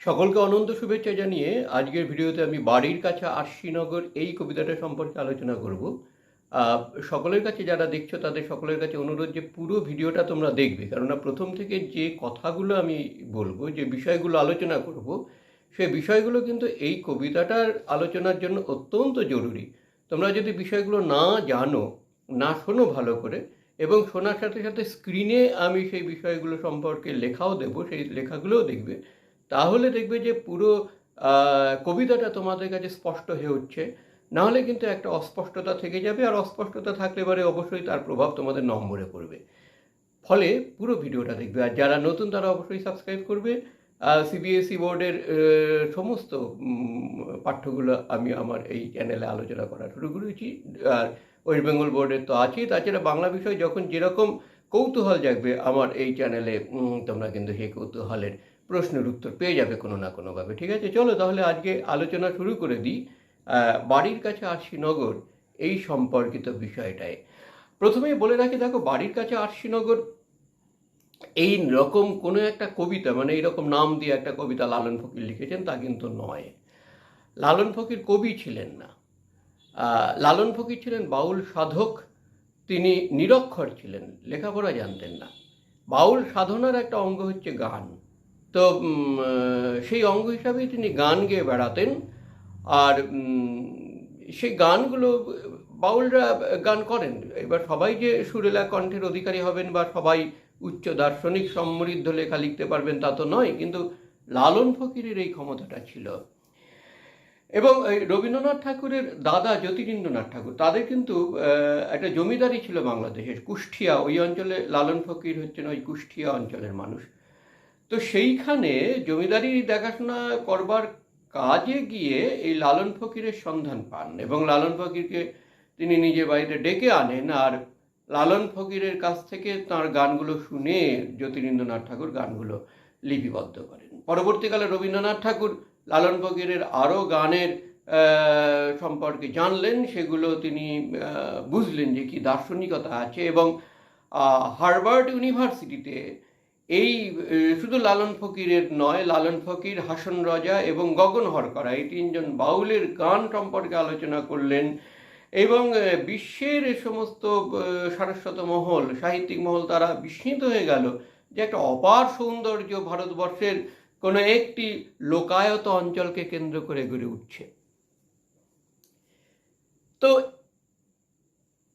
সকলকে অনন্ত শুভেচ্ছা জানিয়ে আজকের ভিডিওতে আমি বাড়ির কাছে আশিনগর এই কবিতাটা সম্পর্কে আলোচনা করব। সকলের কাছে যারা দেখছ তাদের সকলের কাছে অনুরোধ যে পুরো ভিডিওটা তোমরা দেখবে। কেননা প্রথম থেকে যে কথাগুলো আমি বলব, যে বিষয়গুলো আলোচনা করব সেই বিষয়গুলো কিন্তু এই কবিতাটার আলোচনার জন্য অত্যন্ত জরুরি। তোমরা যদি বিষয়গুলো না জানো, না শোনো ভালো করে, এবং শোনার সাথে সাথে স্ক্রিনে আমি সেই বিষয়গুলো সম্পর্কে লেখাও দেবো, সেই লেখাগুলোও দেখবে। তাহলে দেখবে যে পুরো কবিতাটা তোমাদের কাছে স্পষ্ট হয়ে উঠছে। নাহলে কিন্তু একটা অস্পষ্টতা থেকে যাবে, আর অস্পষ্টতা থাকলে পরে অবশ্যই তার প্রভাব তোমাদের নম্বরে পড়বে। ফলে পুরো ভিডিওটা দেখবে, আর যারা নতুন তারা অবশ্যই সাবস্ক্রাইব করবে। সিবিএসই বোর্ডের সমস্ত পাঠ্যগুলো আমি আমার এই চ্যানেলে আলোচনা করা শুরু করেছি। আর ওয়েস্ট বেঙ্গল বোর্ডের তো আছেই। তাছাড়া বাংলা বিষয় যখন যেরকম কৌতূহল জাগবে আমার এই চ্যানেলে তোমরা কিন্তু সেই কৌতূহলের প্রশ্নের উত্তর পেয়ে যাবে কোনো না কোনোভাবে, ঠিক আছে? চলো তাহলে আজকে আলোচনা শুরু করে দিই। বাড়ির কাছে আরশিনগর এই সম্পর্কিত বিষয়টায়। প্রথমেই বলে রাখি, দেখো, বাড়ির কাছে আরশিনগর এই রকম কোনো একটা কবিতা মানে এইরকম নাম দিয়ে একটা কবিতা লালন ফকির লিখেছেন, তা কিন্তু নয়। লালন ফকির কবি ছিলেন না। লালন ফকির ছিলেন বাউল সাধক, তিনি নিরক্ষর ছিলেন, লেখাপড়া জানতেন না। বাউল সাধনার একটা অঙ্গ হচ্ছে গান। তো সেই অঙ্গ হিসাবেই তিনি গান গেয়ে বেড়াতেন। আর সেই গানগুলো, বাউলরা গান করেন। এবার সবাই যে সুরেলা কণ্ঠের অধিকারী হবেন বা সবাই উচ্চ দার্শনিক সমৃদ্ধ লেখা লিখতে পারবেন তা তো নয়, কিন্তু লালন ফকিরের এই ক্ষমতাটা ছিল। এবং রবীন্দ্রনাথ ঠাকুরের দাদা জ্যোতিরিন্দ্রনাথ ঠাকুর, তাদের কিন্তু একটা জমিদারি ছিল বাংলাদেশের কুষ্টিয়া ওই অঞ্চলে লালন ফকির হচ্ছেন, ওই কুষ্টিয়া অঞ্চলের মানুষ। তো সেইখানে জমিদারি দেখাশোনা করবার কাজে গিয়ে এই লালন ফকিরের সন্ধান পান এবং লালন ফকিরকে তিনি নিজে বাড়িতে ডেকে আনেন আর লালন ফকিরের কাছ থেকে তার গানগুলো শুনে জ্যোতিরিন্দ্রনাথ ঠাকুর গানগুলো লিপিবদ্ধ করেন। পরবর্তীকালে রবীন্দ্রনাথ ঠাকুর লালন ফকিরের আরও গানের সম্পর্কে জানলেন, সেগুলো তিনি বুঝলেন যে কি দার্শনিকতা আছে এবং হার্ভার্ড ইউনিভার্সিটিতে এই শুধু লালন ফকিরের নয়, লালন ফকির, হাসন রাজা এবং গগন হরকরা, এই তিনজন বাউলের গান সম্পর্কে আলোচনা করলেন এবং বিশ্বের সমস্ত সারস্বত মহল, সাহিত্যিক মহল তারা বিস্মিত হয়ে গেল যে একটা অপার সৌন্দর্য ভারতবর্ষের কোনো একটি লোকায়ত অঞ্চলকে কেন্দ্র করে গড়ে উঠছে। তো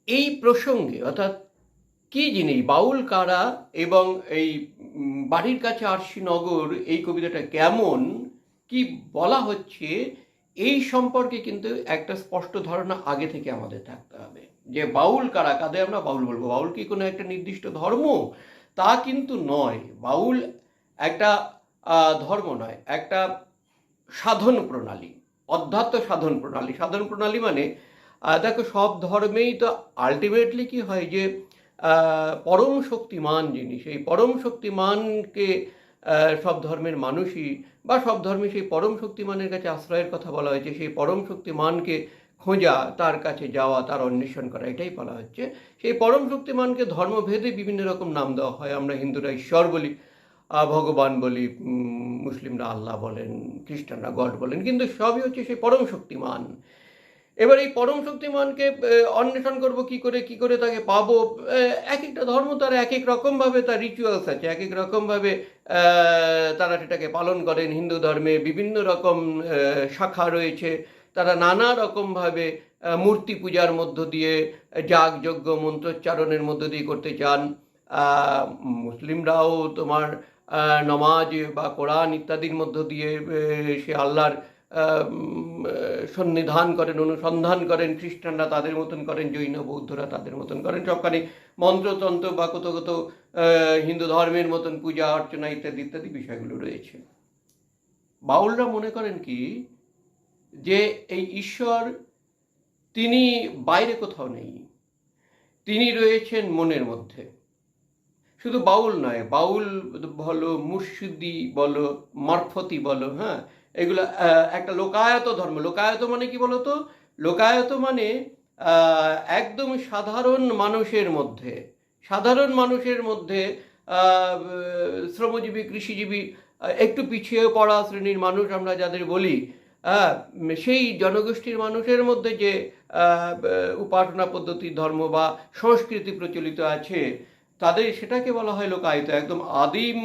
এই প্রসঙ্গে অর্থাৎ কি জিনিস? বাউল কারা এবং এই বাড়ির কাছে আরশিনগর এই কবিতাটা কেমন? কি বলা হচ্ছে? এই সম্পর্কে কিন্তু একটা স্পষ্ট ধারণা আগে থেকে আমাদের থাকতে হবে। যে বাউল কারা? কাদের আমরা বাউল বলব? বাউল কি কোনো একটা নির্দিষ্ট ধর্ম? তা কিন্তু নয়। বাউল একটা ধর্ম নয়, একটা সাধন প্রণালী, অধ্যাত্ম সাধন প্রণালী। সাধন প্রণালী মানে দেখো সব ধর্মেই তো আলটিমেটলি কি হয় যে পরম শক্তিমান জিনিস এই পরম শক্তিমানকে সব ধর্মের মানুষই বা সব ধর্মে সেই পরম শক্তিমানের কাছে আশ্রয়ের কথা বলা হয়েছে, সেই পরম শক্তিমানকে খোঁজা, তার কাছে যাওয়া, তার অন্বেষণ করা, এটাই বলা হচ্ছে। সেই পরম শক্তিমানকে ধর্মভেদে বিভিন্ন রকম নাম দেওয়া হয়, আমরা হিন্দুরা ঈশ্বর বলি ভগবান বলি মুসলিমরা আল্লাহ বলেন, খ্রিস্টানরা গড বলেন, কিন্তু সবই হচ্ছে সেই পরম শক্তিমান। এবার এই পরম শক্তিমানকে অন্বেষণ করব, কি করে কি করে তাকে পাবো? এক একটা ধর্ম তার এক এক রকমভাবে তার রিচুয়ালস আছে। এক এক রকমভাবে তারা সেটাকে পালন করেন। হিন্দু ধর্মে বিভিন্ন রকম শাখা রয়েছে। তারা নানা রকমভাবে মূর্তি পূজার মধ্য দিয়ে, যাগ, যজ্ঞ, মন্ত্রোচ্চারণের মধ্য দিয়ে করতে চান। মুসলিমরাও তোমার নমাজ বা কোরআন ইত্যাদির মধ্য দিয়ে সে আল্লাহর সন্নিধান করেন, অনুসন্ধান করেন, খ্রিস্টানরা তাদের মতন করেন, জৈন বৌদ্ধরা তাদের মতন করেন। সবখানে মন্ত্রতন্ত্র বা কত কত হিন্দু ধর্মের মতন পূজা, অর্চনা ইত্যাদি ইত্যাদি বিষয়গুলো রয়েছে। বাউলরা মনে করেন কি? যে এই ঈশ্বর, তিনি বাইরে কোথাও নেই। তিনি রয়েছেন মনের মধ্যে। শুধু বাউল নয়, বাউল বলো, মুর্শিদি বলো, মারফতি বলো হ্যাঁ এগুলো একটা লোকায়ত ধর্ম। লোকায়ত মানে কি বলতো? লোকায়ত মানে একদম সাধারণ মানুষের মধ্যে সাধারণ মানুষের মধ্যে শ্রমজীবী কৃষিজীবী একটু পিছিয়ে পড়া শ্রেণির মানুষ আমরা যাদের বলি হ্যাঁ, সেই জনগোষ্ঠীর মানুষের মধ্যে যে উপাসনা পদ্ধতি ধর্ম বা সংস্কৃতি প্রচলিত আছে তাদের সেটাকে বলা হয় লোকায়িত। একদম আদিম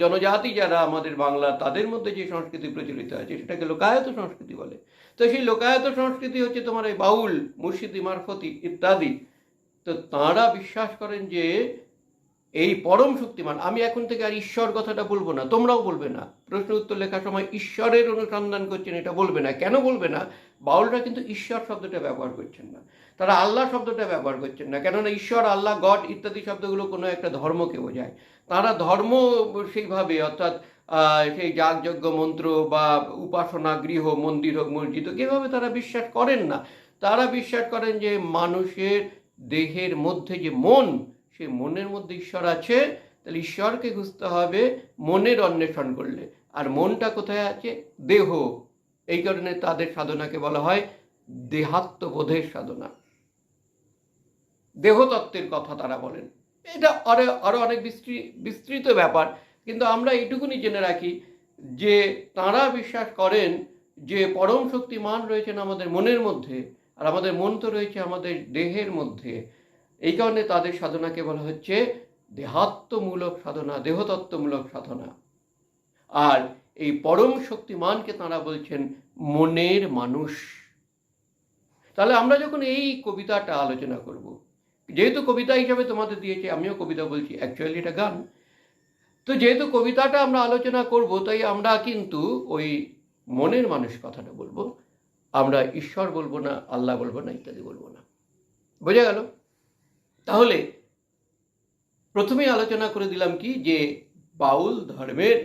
জনজাতি যারা আমাদের বাংলা, তাদের মধ্যে যে সংস্কৃতি প্রচলিত আছে, সেটাকে লোকায়ত সংস্কৃতি বলে। তো সেই লোকায়ত সংস্কৃতি হচ্ছে তোমার এই বাউল, মুর্শিদি, মারফতি ইত্যাদি। তো তাঁরা বিশ্বাস করেন যে এই পরম শক্তিমান, আমি এখন থেকে আর ঈশ্বর কথাটা বলব না, তোমরাও বলবে না। প্রশ্ন উত্তর লেখার সময় ঈশ্বরের অনুসন্ধান করছেন এটা বলবে না। কেন বলবে না? বাউলরা কিন্তু ঈশ্বর শব্দটা ব্যবহার করছেন না। তারা আল্লাহ শব্দটা ব্যবহার করছেন না। কেননা ঈশ্বর, আল্লাহ, গড ইত্যাদি শব্দগুলো কোনো একটা ধর্মকে বোঝায়। তারা ধর্ম সেইভাবে, অর্থাৎ সেই যাগযজ্ঞ মন্ত্র বা উপাসনা, গৃহ, মন্দির হোক, মসজিদ হোক, এভাবে তারা বিশ্বাস করেন না। তারা বিশ্বাস করেন যে মানুষের দেহের মধ্যে যে মন সেই মনের মধ্যে ঈশ্বর আছে, তাহলে ঈশ্বরকে খুঁজতে হবে মনের অন্বেষণ করলে। আর মনটা কোথায় আছে? দেহ। এই কারণে তাদের সাধনাকে বলা হয় দেহাত্মবোধের সাধনা। দেহতত্ত্বের কথা তারা বলেন। এটা আরও আরও অনেক বিস্তৃ- বিস্তৃত ব্যাপার। কিন্তু আমরা এইটুকুনি জেনে রাখি যে তারা বিশ্বাস করেন যে পরম শক্তিমান রয়েছেন আমাদের মনের মধ্যে, আর আমাদের মন তো রয়েছে আমাদের দেহের মধ্যে। এই কারণে তাদের সাধনাকে বলা হচ্ছে দেহাত্মমূলক সাধনা, দেহতত্ত্বমূলক সাধনা। আর এই পরম শক্তিমানকে তারা বলছেন মনের মানুষ। তাহলে আমরা যখন এই কবিতাটা আলোচনা করব, যেহেতু কবিতা হিসাবে তোমাদের দিয়েছে, আমিও কবিতা বলছি অ্যাকচুয়ালি এটা গান। তো যেহেতু কবিতাটা আমরা আলোচনা করব, তাই আমরা কিন্তু ওই মনের মানুষ কথাটা বলব। আমরা ঈশ্বর বলব না, আল্লাহ বলব না, ইত্যাদি বলব না। বোঝা গেল? তাহলে প্রথমেই আলোচনা করে দিলাম কি যে বাউল ধর্মের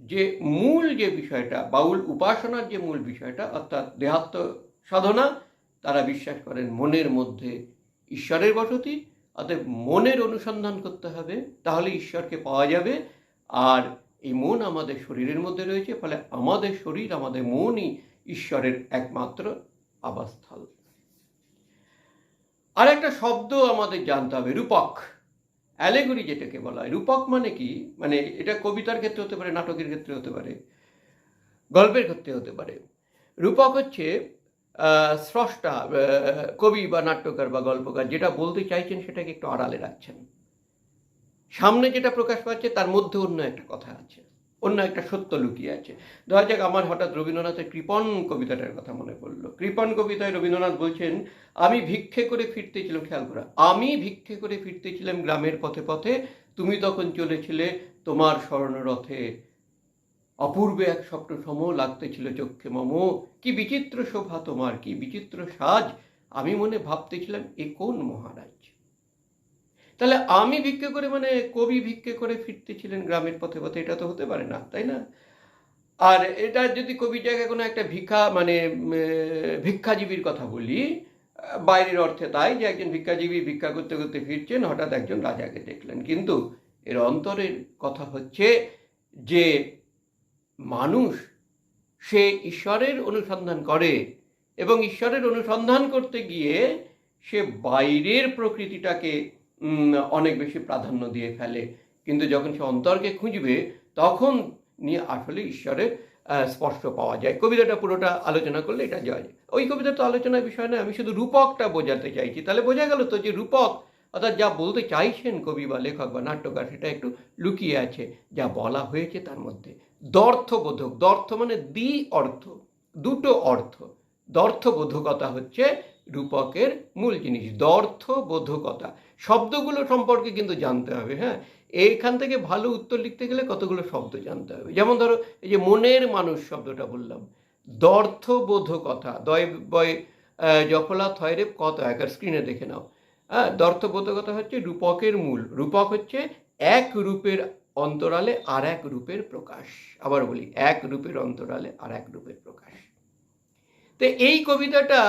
যে মূল যে বিষয়টা, বাউল উপাসনার যে মূল বিষয়টা, অর্থাৎ দেহাত্ম সাধনা, তারা বিশ্বাস করেন মনের মধ্যে ঈশ্বরের বসতি, অতএব মনের অনুসন্ধান করতে হবে, তাহলে ঈশ্বরকে পাওয়া যাবে। আর এই মন আমাদের শরীরের মধ্যে রয়েছে, ফলে আমাদের শরীর, আমাদের মনই ঈশ্বরের একমাত্র আবাসস্থল। আর একটা শব্দ আমাদের জানতে হবে, রূপক। অ্যালেগরি যেটাকে বলা হয়। রূপক মানে কি? মানে এটা কবিতার ক্ষেত্রে হতে পারে, নাটকের ক্ষেত্রে হতে পারে, গল্পের ক্ষেত্রে হতে পারে। রূপক হচ্ছে স্রষ্টা কবি বা নাট্যকার বা গল্পকার যেটা বলতে চাইছেন সেটাকে একটু আড়ালে রাখছেন। সামনে যেটা প্রকাশ পাচ্ছে তার মধ্যে অন্য একটা কথা আছে। অন্য একটা সত্য লুকিয়ে আছে। ধরা যাক আমার হঠাৎ রবীন্দ্রনাথের কৃপণ কবিতাটার কথা মনে পড়ল। কৃপণ কবিতায় রবীন্দ্রনাথ বলছেন, আমি ভিক্ষে করে ফিরতেছিলাম, খেয়াল করা, আমি ভিক্ষে করে ফিরতেছিলাম গ্রামের পথে পথে, তুমি তখন চলেছিলে তোমার স্বর্ণরথে। অপূর্বে এক স্বপ্ন সম লাগতেছিল চক্ষে মম, কি বিচিত্র শোভা তোমার, কি বিচিত্র সাজ, আমি মনে ভাবতেছিলাম, এ কোন মহারাজ? তাহলে আমি ভিক্ষে করে মানে কবি ভিক্ষে করে ফিরতেছিলেন গ্রামের পথে পথে, এটা তো হতে পারে না, তাই না? আর এটা যদি কবির জায়গায় কোনো একটা ভিক্ষা মানে ভিক্ষাজীবীর কথা বলি, বাইরের অর্থে তাই যে একজন ভিক্ষাজীবী ভিক্ষা করতে করতে ফিরছেন, হঠাৎ একজন রাজাকে দেখলেন। কিন্তু এর অন্তরের কথা হচ্ছে যে মানুষ সে ঈশ্বরের অনুসন্ধান করে এবং ঈশ্বরের অনুসন্ধান করতে গিয়ে সে বাইরের প্রকৃতিটাকে অনেক বেশি প্রাধান্য দিয়ে ফেলে। কিন্তু যখন সে অন্তরকে খুঁজবে, তখন নিয়ে আসলে ঈশ্বরের স্পর্শ পাওয়া যায়। কবিতাটা পুরোটা আলোচনা করলে এটা যায়। ওই কবিতা তো আলোচনার বিষয় না আমি শুধু রূপকটা বোঝাতে চাইছি। তাহলে বোঝা গেল তো যে রূপক, অর্থাৎ যা বলতে চাইছেন কবি বা লেখক বা নাট্যকার, সেটা একটু লুকিয়ে আছে। যা বলা হয়েছে তার মধ্যে। দর্থবোধক, দর্থ মানে দ্বি অর্থ, দুটো অর্থ। দর্থবোধকতা হচ্ছে রূপকের মূল জিনিস, দর্থবোধকতা। শব্দগুলো সম্পর্কে কিন্তু জানতে হবে হ্যাঁ? এইখান থেকে ভালো উত্তর লিখতে গেলে কতগুলো শব্দ জানতে হবে? যেমন ধরো, এই যে মনের মানুষ শব্দটা বললাম, দর্থবোধকতা, দয়, বয় জফলা থয়রেব কত একার স্ক্রিনে দেখে নাও। হ্যাঁ দর্থবোধকতা হচ্ছে রূপকের মূল, রূপক হচ্ছে এক রূপের অন্তরালে আর এক রূপের প্রকাশ। আবার বলি, এক রূপের অন্তরালে আর এক রূপের প্রকাশ। তো এই কবিতাটা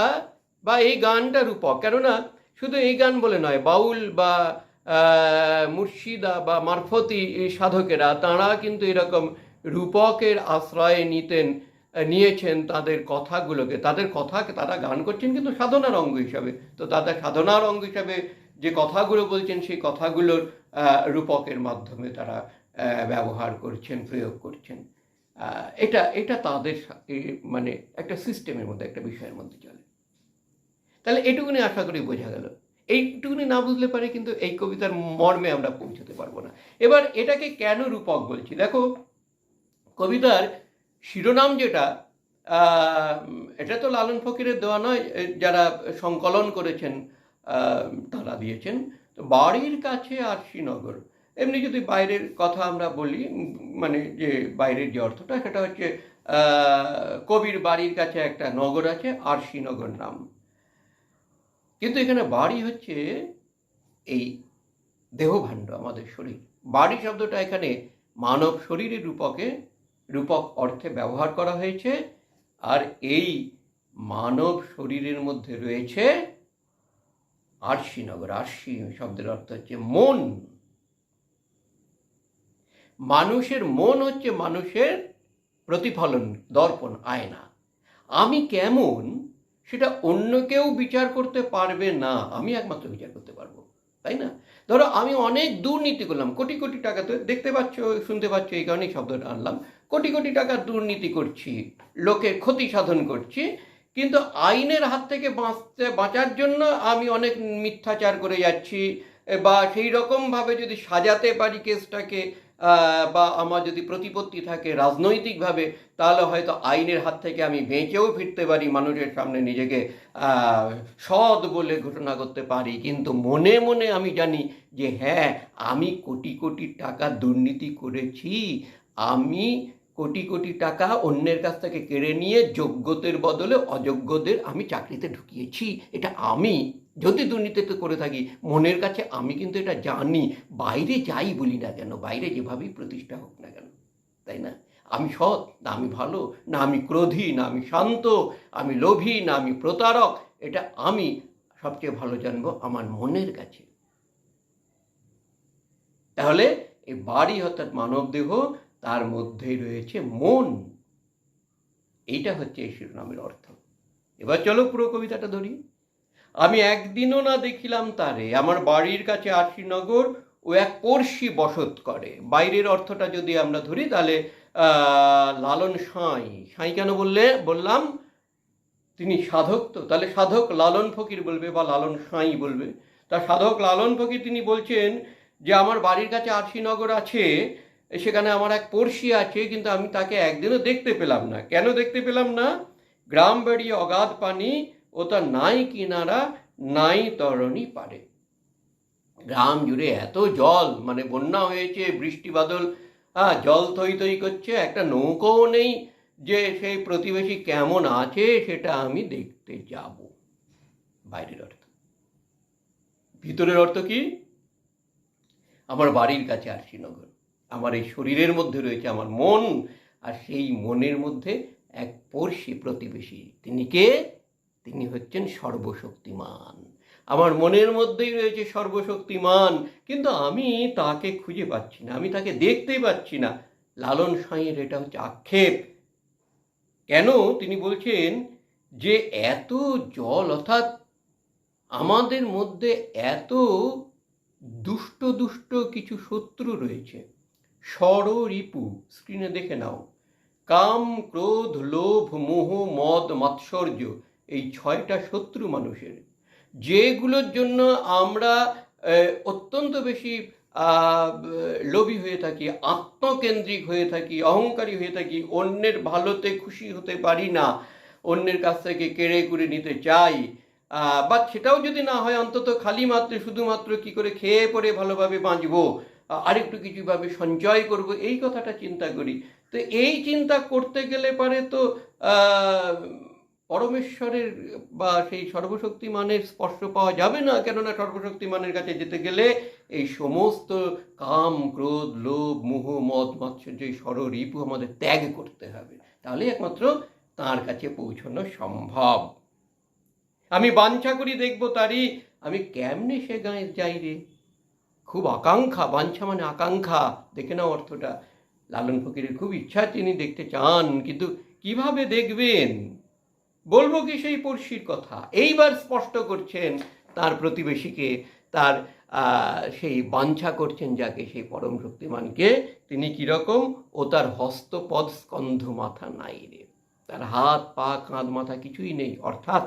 বা এই গানটা রূপক, কেননা শুধু এই গান বলে নয়, বাউল বা মুর্শিদা বা মারফতি সাধকেরা, তাঁরা কিন্তু এরকম রূপকের আশ্রয় নিতেন, নিয়েছেন তাদের কথাগুলোকে। তাদের কথাকে তারা গান করছেন কিন্তু সাধনার অঙ্গ হিসাবে। তো তাদের সাধনার অঙ্গ হিসাবে যে কথাগুলো বলছেন, সেই কথাগুলোর রূপকের মাধ্যমে তারা ব্যবহার করছেন, প্রয়োগ করছেন। এটা এটা তাদের মানে একটা সিস্টেমের মধ্যে, একটা বিষয়ের মধ্যে চলে। তাহলে এটুকুনি আশা করি বোঝা গেল। এইটুকুনি না বুঝলে পারে কিন্তু এই কবিতার মর্মে আমরা পৌঁছতে পারব না। এবার এটাকে কেন রূপক বলছি? দেখো, কবিতার শিরোনাম যেটা এটা তো লালন ফকিরের দেওয়া নয় যারা সংকলন করেছেন তারা দিয়েছেন। তো বাড়ির কাছে আর শ্রীনগর এমনি যদি বাইরের কথা আমরা বলি মানে যে বাইরের যে অর্থটা, সেটা হচ্ছে কবির বাড়ির কাছে একটা নগর আছে আরশিনগর নাম। কিন্তু এখানে বাড়ি হচ্ছে এই দেহভাণ্ড, আমাদের শরীর। বাড়ি শব্দটা এখানে মানব শরীরের রূপকে, রূপক অর্থে ব্যবহার করা হয়েছে, আর এই মানব শরীরের মধ্যে রয়েছে আরশিনগর। আরশি শব্দের অর্থ হচ্ছে মন। মানুষের মন হচ্ছে মানুষের প্রতিফলন, দর্পণ, আয়না। আমি কেমন সেটা অন্য কেউ বিচার করতে পারবে না। আমি একমাত্র বিচার করতে পারব, তাই না? ধরো আমি অনেক দুর্নীতি করলাম, কোটি কোটি টাকা তো দেখতে পাচ্ছ, শুনতে পাচ্ছ, এই কারণেই শব্দটা আনলাম। কোটি কোটি টাকা দুর্নীতি করছি, লোকের ক্ষতি সাধন করছি, কিন্তু আইনের হাত থেকে বাঁচতে, বাঁচার জন্য আমি অনেক মিথ্যাচার করে যাচ্ছি, বা সেই রকমভাবে যদি সাজাতে পারি কেসটাকে বা আমার যদি প্রতিপত্তি থাকে রাজনৈতিকভাবে, তাহলে হয়তো আইনের হাত থেকে আমি বেঁচেও ফিরতে পারি, মানুষের সামনে নিজেকে সৎ বলে ঘোষণা করতে পারি। কিন্তু মনে মনে আমি জানি যে হ্যাঁ আমি কোটি কোটি টাকা দুর্নীতি করেছি। আমি কোটি কোটি টাকা অন্যের কাছ থেকে কেড়ে নিয়ে যোগ্যদের বদলে অযোগ্যদের আমি চাকরিতে ঢুকিয়েছি। এটা আমি যদি দুর্নীতিতে করে থাকি, মনের কাছে আমি কিন্তু এটা জানি, বাইরে যাই বলি না কেন, বাইরে যেভাবেই প্রতিষ্ঠা হোক না কেন, তাই না? আমি সৎ, না আমি ভালো, না আমি ক্রোধী, না আমি শান্ত, আমি লোভী, না আমি প্রতারক, এটা আমি সবচেয়ে ভালো জানব আমার মনের কাছে। তাহলে এই বাড়ি অর্থাৎ মানব দেহ, তার মধ্যেই রয়েছে মন। এইটা হচ্ছে এই শিরোনামের অর্থ। এবার চলো পুরো কবিতাটা ধরি। আমি একদিনও না দেখিলাম তারে। আমার বাড়ির কাছে আশিনগর ও এক পড়শি বসত করে। বাইরের অর্থটা যদি আমরা ধরি, তাহলে লালন সাঁই। সাঁই কেন বললে? বললাম, তিনি সাধক তো। তাহলে সাধক লালন ফকির বলবে বা লালন সাঁই বলবে। তা সাধক লালন ফকির তিনি বলছেন যে, আমার বাড়ির কাছে আরশিনগর আছে, সেখানে আমার এক পড়শি আছে, কিন্তু আমি তাকে একদিনও দেখতে পেলাম না। কেন দেখতে পেলাম না? গ্রাম বেরিয়ে অগাধ পানি ও তার নাই কিনারা, নাই তরণী পারে। গ্রাম জুড়ে এত জল মানে বন্যা হয়েছে, বৃষ্টি বাদল হ্যাঁ জল থই থই করছে, একটা নৌকোও নেই যে সেই প্রতিবেশী কেমন আছে সেটা আমি দেখতে যাব। বাইরের অর্থ। ভিতরের অর্থ কি? আমার বাড়ির কাছে আরশিনগর আমার এই শরীরের মধ্যে রয়েছে আমার মন, আর সেই মনের মধ্যে এক পড়শি প্রতিবেশী। তিনি কে? তিনি হচ্ছেন সর্বশক্তিমান। আমার মনের মধ্যেই রয়েছে সর্বশক্তিমান, কিন্তু আমি তাকে খুঁজে পাচ্ছি না, আমি তাকে দেখতেই পাচ্ছি না। লালন সাঁইয়ের এটা হচ্ছে আক্ষেপ। কেন? তিনি বলছেন যে, এত জল, অর্থাৎ আমাদের মধ্যে এত দুষ্ট দুষ্ট কিছু শত্রু রয়েছে। রিপু স্ক্রিনে দেখে নাও। কাম, ক্রোধ, লোভ, মোহ, মদ, মাৎসর্য এই ছয়টা শত্রু মানুষের। যেগুলোর জন্য আমরা অত্যন্ত বেশি লোভী হয়ে থাকি, আত্মকেন্দ্রিক হয়ে থাকি, অহংকারী হয়ে থাকি, অন্যের ভালোতে খুশি হতে পারি না, অন্যের কাছ থেকে কেড়ে করে নিতে চাই বা সেটাও যদি না হয়, অন্তত খালি মাত্র, শুধুমাত্র কি করে খেয়ে পরে ভালোভাবে বাঁচবো আরেকটু কিছুভাবে সঞ্চয় করব, এই কথাটা চিন্তা করি। তো এই চিন্তা করতে গেলে পারে তো পরমেশ্বরের বা সেই সর্বশক্তিমানের স্পর্শ পাওয়া যাবে না, কেননা সর্বশক্তিমানের কাছে যেতে গেলে এই সমস্ত কাম, ক্রোধ, লোভ, মোহ, মদ এই ষড়রিপু আমাদের ত্যাগ করতে হবে। তাহলে একমাত্র তার কাছে পৌঁছানো সম্ভব। আমি বাঞ্ছা করি দেখব তারই, আমি কেমনে সে গায়ে যাই রে? খুব আকাঙ্ক্ষা, বাঞ্ছা মানে আকাঙ্ক্ষা। দেখে নাও অর্থটা। লালন ফকিরের খুব ইচ্ছা, তিনি দেখতে চান, কিন্তু কীভাবে দেখবেন? বলব কি সেই পড়শির কথা? এইবার স্পষ্ট করছেন তার প্রতিবেশীকে, তার সেই বাঞ্ছা করছেন যাকে, সেই পরম শক্তিমানকে। তিনি কীরকম ও তার হস্তপদ স্কন্ধ মাথা নাই রে। তার হাত, পা, কাঁধ, মাথা কিছুই নেই। অর্থাৎ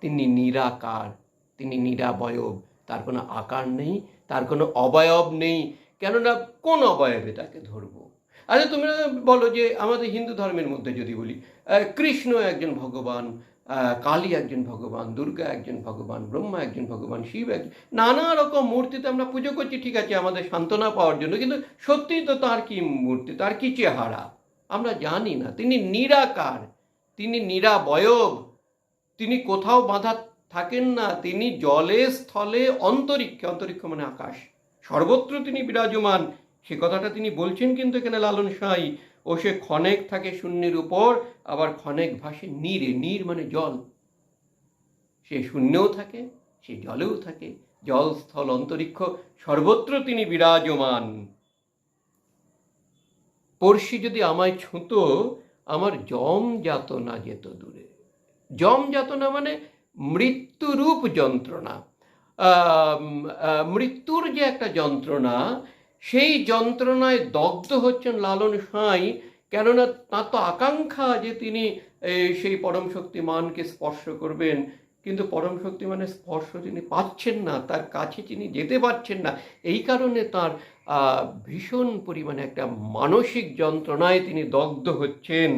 তিনি নিরাকার, তিনি নিরাবয়ব। তার কোনো আকার নেই, তার কোনো অবয়ব নেই। কেননা কোন অবয়বে তাকে ধরবো? আচ্ছা তোমরা বলো যে আমাদের হিন্দু ধর্মের মধ্যে যদি বলি কৃষ্ণ একজন ভগবান কালী একজন ভগবান, দুর্গা একজন ভগবান, ব্রহ্মা একজন ভগবান, শিব একজন নানা রকম মূর্তিতে আমরা পুজো করছি, ঠিক আছে, আমাদের সান্ত্বনা পাওয়ার জন্য, কিন্তু সত্যিই তো তার কি মূর্তি, তার কি চেহারা? আমরা জানি না। তিনি নিরাকার, তিনি নিরাবয়ব, তিনি কোথাও বাঁধা থাকেন না, তিনি জলে, স্থলে, অন্তরিক্ষে, অন্তরিক্ষ মানে আকাশ। সর্বত্র তিনি বিরাজমান। সে কথাটা তিনি বলছেন কিন্তু এখানে লালন সাঁই। ও সে ক্ষণেক থাকে শূন্যের উপর, আবার ক্ষণেক ভাসে নীরে। নীর মানে জল। সে শূন্যও থাকে, সে জলেও থাকে। জল স্থল অন্তরিক্ষ, সর্বত্র তিনি বিরাজমান। পড়শি যদি আমায় ছুঁতো, আমার জম যাতনা যেত দূরে। জম যাতনা মানে মৃত্যুরূপ যন্ত্রণা। মৃত্যুর যে একটা যন্ত্রণা সেই যন্ত্রণায় দগ্ধ হচ্ছেন লালন সাঁই, কেননা তার তো আকাঙ্ক্ষা যে তিনি সেই পরম শক্তিমানকে স্পর্শ করবেন। কিন্তু পরম শক্তিমানের স্পর্শ তিনি পাচ্ছেন না, তার কাছে তিনি যেতে পারছেন না। এই কারণে তার ভীষণ পরিমাণে একটা মানসিক যন্ত্রণায় তিনি দগ্ধ হচ্ছেন।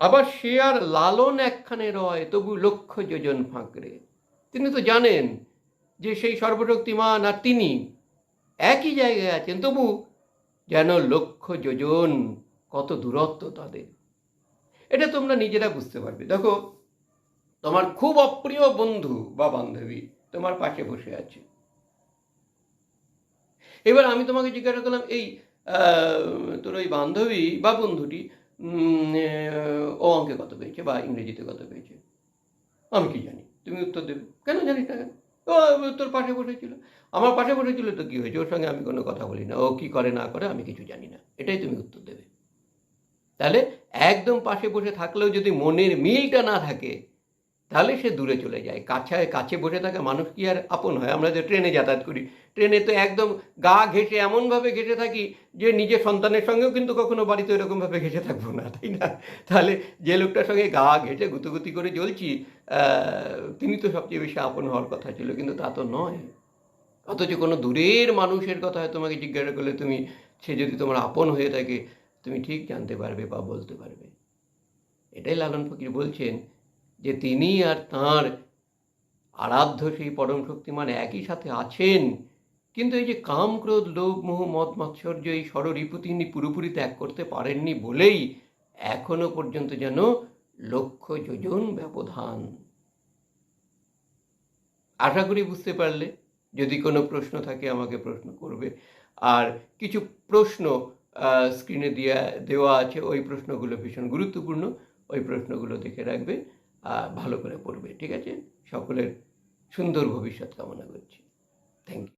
আবার সে আর লালন একখানে রয়, তবু লক্ষ যোজন ফাঁকরে। তিনি তো জানেন যে সেই সর্বশক্তিমান আর তিনি একই জায়গায় আছেন, তবু যেন লক্ষ্য যোজন কত দূরত্ব তাদের। এটা তোমরা নিজেরা বুঝতে পারবে। দেখো, তোমার খুব অপ্রিয় বন্ধু বা বান্ধবী তোমার পাশে বসে আছে। এবার আমি তোমাকে জিজ্ঞাসা করলাম, এই তোর ওই বান্ধবী বা বন্ধুটি ও অঙ্কে কত পেয়েছে বা ইংরেজিতে কত পেয়েছে? আমি কি জানি? তুমি উত্তর দেবে। কেন জানিস না ও তোর পাশে বসেছিল। আমার পাশে বসেছিল তো কী হয়েছে? ওর সঙ্গে আমি কোনো কথা বলি না। ও কি করে না করে আমি কিছু জানি না। এটাই তুমি উত্তর দেবে। তাহলে একদম পাশে বসে থাকলেও যদি মনের মিলটা না থাকে তাহলে সে দূরে চলে যায়। কাছে কাছে বসে থাকা মানুষ কি আর আপন হয়? আমরা যে ট্রেনে যাতায়াত করি। ট্রেনে তো একদম গা ঘেঁষে এমনভাবে ঘেঁষে থাকি যে নিজের সন্তানের সঙ্গেও কিন্তু কখনো বাড়িতে এরকমভাবে ঘেঁষে থাকব না তাই না? তাহলে যে লোকটার সঙ্গে গা ঘেঁষে গুতুগুতি করে আহ, তিনি তো সবচেয়ে বেশি আপন হওয়ার কথা ছিল কিন্তু তা তো নয়। অথচ কোনো দূরের মানুষের কথা হয় তোমাকে জিজ্ঞাসা করলে তুমি সে যদি তোমার আপন হয়ে থাকে তুমি ঠিক জানতে পারবে বা বলতে পারবে। এটাই লালন ফকির বলছেন? যে তিনি আর তাঁর আরাধ্য সেই পরম শক্তিমান একই সাথে আছেন। কিন্তু এই যে কাম ক্রোধ লোভ মোহ মদ মাৎসর্য এই ষড়রিপু তিনি পুরোপুরি ত্যাগ করতে পারেননি বলেই এখনও পর্যন্ত যেন লক্ষ যোজন ব্যবধান। আশা করি বুঝতে পারলে, যদি কোনো প্রশ্ন থাকে আমাকে প্রশ্ন করবে। আর কিছু প্রশ্ন স্ক্রিনে দেওয়া দেওয়া আছে, ওই প্রশ্নগুলো ভীষণ গুরুত্বপূর্ণ, ওই প্রশ্নগুলো দেখে রাখবে। ভালো করে পড়বে ঠিক আছে? সকলের সুন্দর ভবিষ্যৎ কামনা করছি। Thank you